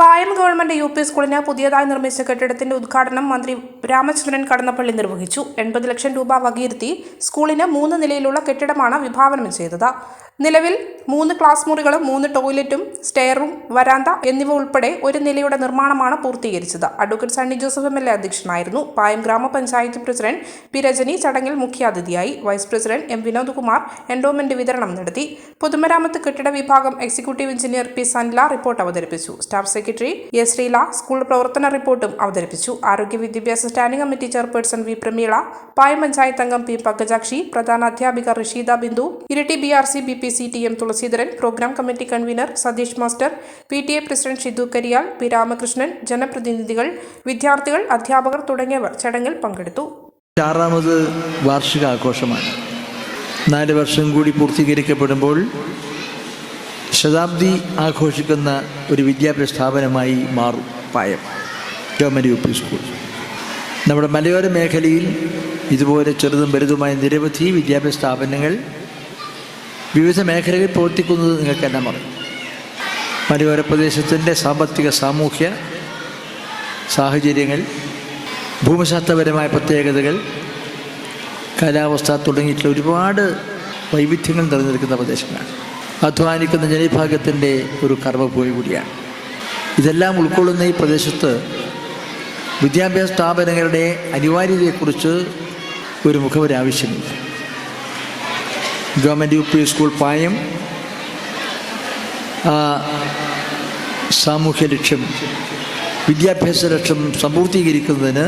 把 പായം government U P സ്കൂളിന് പുതിയതായി നിർമ്മിച്ച കെട്ടിടത്തിന്റെ ഉദ്ഘാടനം മന്ത്രി രാമചന്ദ്രൻ കടന്നപ്പള്ളി നിർവഹിച്ചു. എൺപത് ലക്ഷം രൂപ വകയിരുത്തി സ്കൂളിന് മൂന്ന് നിലയിലുള്ള കെട്ടിടമാണ് വിഭാവനം ചെയ്തത്. നിലവിൽ മൂന്ന് ക്ലാസ് മുറികളും മൂന്ന് ടോയ്ലറ്റും സ്റ്റെയർ റൂം വരാന്ത എന്നിവ ഉൾപ്പെടെ ഒരു നിലയുടെ നിർമ്മാണമാണ് പൂർത്തീകരിച്ചത്. Advocate Sunny Joseph M L A അധ്യക്ഷനായിരുന്നു. പായം ഗ്രാമപഞ്ചായത്ത് പ്രസിഡന്റ് പി രജനി ചടങ്ങിൽ മുഖ്യാതിഥിയായി. Vice president M Vinod Kumar endowment വിതരണം നടത്തി. പൊതുമരാമത്ത് കെട്ടിട വിഭാഗം executive engineer P Sanla report അവതരിപ്പിച്ചു. Staff secretary S Sreela school പ്രവർത്തന റിപ്പോർട്ടും അവതരിപ്പിച്ചു. ആരോഗ്യ വിദ്യാഭ്യാസ standing committee chairperson V Prameela Paya panchayat അംഗം പി പങ്കജാക്ഷി പ്രധാന അധ്യാപിക Risheeda Bindu Iritty B R C B P C T M Thulaseedharan program committee convener Satheesh master P T A president Shidu Kariyal P Ramakrishnan ജനപ്രതിനിധികൾ വിദ്യാർത്ഥികൾ അധ്യാപകർ തുടങ്ങിയവർ ചടങ്ങിൽ പങ്കെടുത്തു. ആറാമത് വാർഷികാഘോഷമാണ്. നാല് വർഷം കൂടി പൂർത്തീകരിക്കപ്പെടുമ്പോൾ ശതാബ്ദി ആഘോഷിക്കുന്ന ഒരു വിദ്യാഭ്യാസ സ്ഥാപനമായി മാറും Payam. Government U P school. നമ്മുടെ മലയോര മേഖലയിൽ ഇതുപോലെ ചെറുതും വലുതുമായ നിരവധി വിദ്യാഭ്യാസ സ്ഥാപനങ്ങൾ വിവിധ മേഖലകളിൽ പ്രവർത്തിക്കുന്നത് നിങ്ങൾക്കെല്ലാം അറിയാം. മലയോര പ്രദേശത്തിന്റെ സാമ്പത്തിക സാമൂഹ്യ സാഹചര്യങ്ങൾ ഭൂമിശാസ്ത്രപരമായ പ്രത്യേകതകൾ കാലാവസ്ഥ തുടങ്ങിയിട്ടുള്ള ഒരുപാട് വൈവിധ്യങ്ങൾ നിറഞ്ഞിരിക്കുന്ന പ്രദേശങ്ങളാണ്. അധ്വാനിക്കുന്ന ജനവിഭാഗത്തിന്റെ ഒരു കർമ്മഭൂമി കൂടിയാണ്. ഇതെല്ലാം ഉൾക്കൊള്ളുന്ന ഈ പ്രദേശത്ത് വിദ്യാഭ്യാസ സ്ഥാപനങ്ങളുടെ അനിവാര്യതയെക്കുറിച്ച് ഒരു മുഖവര ആവശ്യമില്ല government U P school Payam സാമൂഹ്യ ലക്ഷ്യം വിദ്യാഭ്യാസ ലക്ഷ്യം സമ്പൂർത്തീകരിക്കുന്നതിന്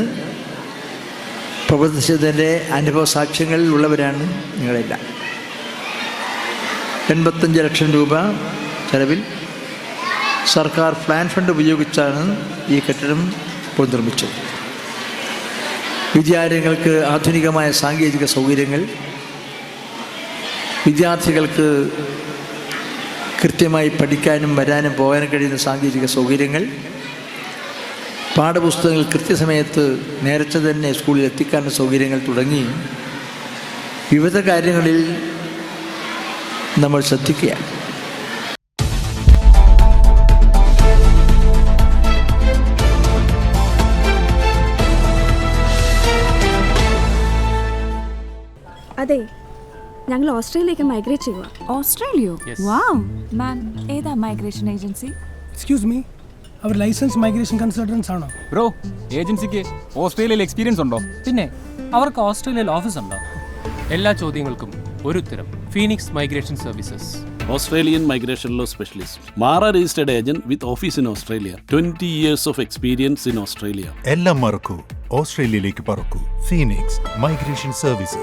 പ്രവർത്തിച്ചതിന്റെ അനുഭവ സാക്ഷ്യങ്ങളിൽ ഉള്ളവരാണ് നിങ്ങളെല്ലാം. എൺപത്തഞ്ച് ലക്ഷം രൂപ ചെലവിൽ സർക്കാർ പ്ലാൻ ഫണ്ട് ഉപയോഗിച്ചാണ് ഈ കെട്ടിടം പുനർനിർമ്മിച്ചത് വിദ്യാലയങ്ങൾക്ക് ആധുനികമായ സാങ്കേതിക സൗകര്യങ്ങൾ വിദ്യാർത്ഥികൾക്ക് കൃത്യമായി പഠിക്കാനും വരാനും പോകാനും കഴിയുന്ന സാങ്കേതിക സൗകര്യങ്ങൾ പാഠപുസ്തകങ്ങൾ കൃത്യസമയത്ത് നേരത്തെ തന്നെ സ്കൂളിൽ എത്തിക്കാനുള്ള സൗകര്യങ്ങൾ തുടങ്ങി. വിവിധ കാര്യങ്ങളിൽ നമ്മൾ ശ്രദ്ധിക്കുകയാണ് അതെ ഞങ്ങൾ ഓസ്ട്രേലിയയിലേക്ക് മൈഗ്രേറ്റ് ചെയ്യുക ഓസ്ട്രേലിയോ? വാവ് മാം ഏതാ മൈഗ്രേഷൻ ഏജൻസി എക്സ്ക്യൂസ് മീ അവർ ലൈസൻസ് മൈഗ്രേഷൻ കൺസൾട്ടൻസ് ആണോ? ബ്രോ ഏജൻസിക്ക് ഓസ്ട്രേലിയയിൽ എക്സ്പീരിയൻസ് ഉണ്ടോ? പിന്നെ അവർക്ക് ഓസ്ട്രേലിയയിൽ ഓഫീസ് ഉണ്ടോ? എല്ലാ ചോദ്യങ്ങൾക്കും ഒരു ഉത്തരം Phoenix migration services Australian Migration Law Specialist. Mara registered agent with office in Australia. 20 years of experience in Australia. എല്ലാം മറക്കൂ ഓസ്ട്രേലിയയിലേക്ക് പറക്കൂ ഫീനിക്സ് മൈഗ്രേഷൻ സർവീസസ്